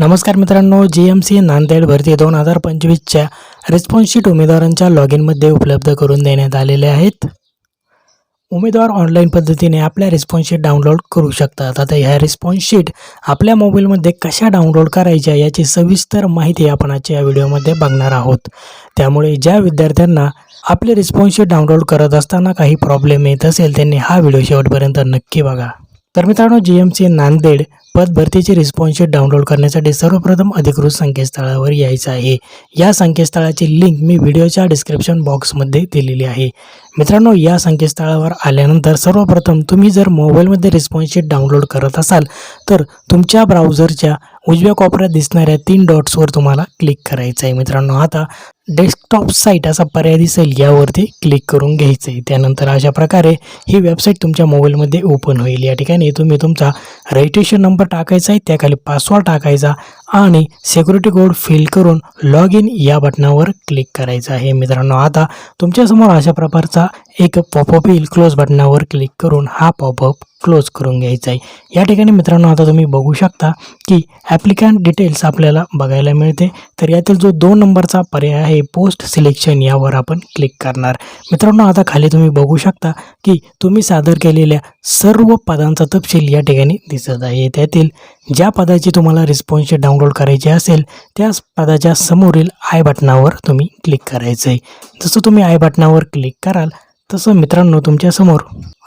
नमस्कार मित्रांनो G M C Nanded भरती दोन हजार पंचवीसच्या रिस्पॉन्सशीट उमेदवारांच्या लॉग इनमध्ये उपलब्ध करून देण्यात आलेले आहेत. उमेदवार ऑनलाईन पद्धतीने आपल्या रिस्पॉन्सशीट डाउनलोड करू शकतात. आता ह्या रिस्पॉन्सशीट आपल्या मोबाईलमध्ये कशा डाउनलोड करायच्या याची सविस्तर माहिती आपण आजच्या या व्हिडिओमध्ये बघणार आहोत. त्यामुळे ज्या विद्यार्थ्यांना आपले रिस्पॉन्सशीट डाउनलोड करत असताना काही प्रॉब्लेम येत असेल त्यांनी हा व्हिडिओ शेवटपर्यंत नक्की बघा. तर मित्रांनो जी एम सी नांदेड पद भरतीची रिस्पॉन्स डाउनलोड करण्यासाठी सर्वप्रथम अधिकृत संकेतस्थळावर यायचं आहे. या संकेतस्थळाची लिंक मी व्हिडिओच्या डिस्क्रिप्शन बॉक्समध्ये दिलेली आहे. मित्रांनो या संकेतस्थळावर आल्यानंतर सर्वप्रथम तुम्ही जर मोबाईलमध्ये रिस्पॉन्सशीट डाउनलोड करत असाल तर तुमच्या ब्राउझरच्या उजव्या कोपऱ्यात दिसणाऱ्या तीन डॉट्सवर तुम्हाला क्लिक करायचं आहे. मित्रांनो आता डेस्कटॉप साईट असा पर्याय दिसेल यावरती क्लिक करून घ्यायचं आहे त्यानंतर अशा प्रकारे ही वेबसाईट तुमच्या मोबाईलमध्ये ओपन होईल. या ठिकाणी तुम्ही तुमचा रजिस्ट्रेशन नंबर टाकायचा आहे त्याखाली पासवर्ड टाकायचा आणि सिक्युरिटी कोड फिल करून लॉग इन या बटनावर क्लिक करायचं आहे. मित्रांनो आता तुमच्यासमोर अशा प्रकारचा एक पॉपअप येईल. क्लोज बटनावर क्लिक करून हा पॉपअप क्लोज करून घ्यायचा आहे. या ठिकाणी मित्रांनो आता तुम्ही बघू शकता की ॲप्लिकॅन डिटेल्स आपल्याला बघायला मिळते. तर यातील जो दोन नंबरचा पर्याय आहे पोस्ट सिलेक्शन यावर आपण क्लिक करणार. मित्रांनो आता खाली तुम्ही बघू शकता की तुम्ही सादर केलेल्या सर्व पदांचा तपशील या ठिकाणी दिसत आहे. त्यातील ज्या पदाची तुम्हाला रिस्पॉन्स डाउनलोड करायची असेल त्याच पदाच्या समोरील आय बटनावर तुम्ही क्लिक करायचं आहे जसं तुम्ही आय बटनावर क्लिक कराल तसं मित्रांनो तुमच्यासमोर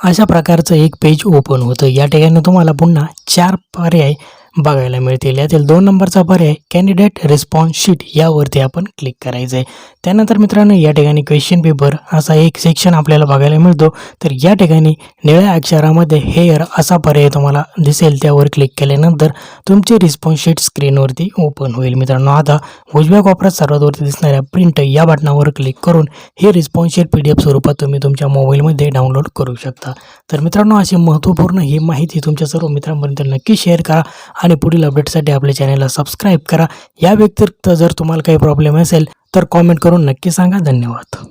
अशा प्रकारचं एक पेज ओपन होतं. या ठिकाणी तुम्हाला पुन्हा चार पर्याय बघायला मिळतील. यातील दोन नंबरचा पर्याय कॅन्डिडेट रिस्पॉन्स शीट यावरती आपण क्लिक करायचं आहे त्यानंतर मित्रांनो या ठिकाणी क्वेश्चन पेपर असा एक सेक्शन आपल्याला बघायला मिळतो. तर या ठिकाणी निळ्या अक्षरामध्ये हेअर असा पर्याय तुम्हाला दिसेल. त्यावर क्लिक केल्यानंतर तुमची रिस्पॉन्स शीट स्क्रीनवरती ओपन होईल. मित्रांनो आता उजव्या कोपऱ्यात सर्वात वरती दिसणाऱ्या प्रिंट या बटनावर क्लिक करून हे response sheet P D F स्वरूपात तुम्ही तुमच्या मोबाईलमध्ये डाउनलोड करू शकता. तर मित्रांनो अशी महत्त्वपूर्ण ही माहिती तुमच्या सर्व मित्रांपर्यंत नक्की शेअर करा. आणि पुढील अपडेटसाठी आपल्या चॅनलला सबस्क्राईब करा. या व्यतिरिक्त जर तुम्हाला काही प्रॉब्लेम असेल तर कॉमेंट करून नक्की सांगा. धन्यवाद.